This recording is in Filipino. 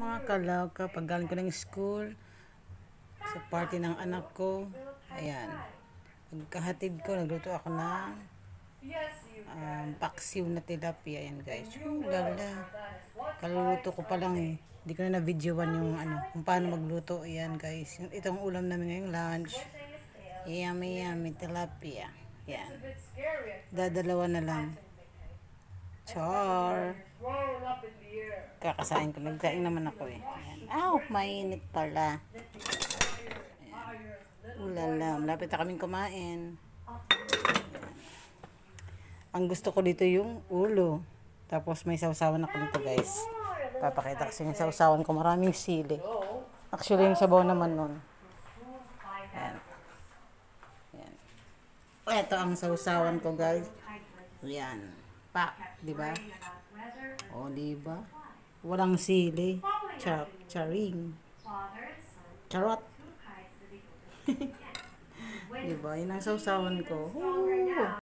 mga kalaw kapag galing ko ng school sa party ng anak ko. Ayan. Pagkahatid ko, nagluto ako ng um, paksiw na tilapia. Ayan guys. Oh, lala. Kaluluto ko pa lang eh. Hindi ko na na-videoan yung ano, kung paano magluto. Ayan guys. Itong ulam namin ngayong lunch. Yummy yummy tilapia. Ayan. Dadalawa na lang. Char. Kakasain ko. Nagsaing naman ako eh. Ayan. Aw, mainit pala. Ayan. Ulala, malapit na kaming kumain. Ayan. Ang gusto ko dito yung ulo. Tapos may sausawan ako nito guys. Papakita kasi yung sausawan ko. Maraming sili. Actually, yung sabaw naman nun. Ayan. Ayan. Ito ang sausawan ko guys. Ayan. Pa, di ba? O, di ba? Walang sili. Char charing. Charot. di ba? Yun ang sausawan ko. Ooh.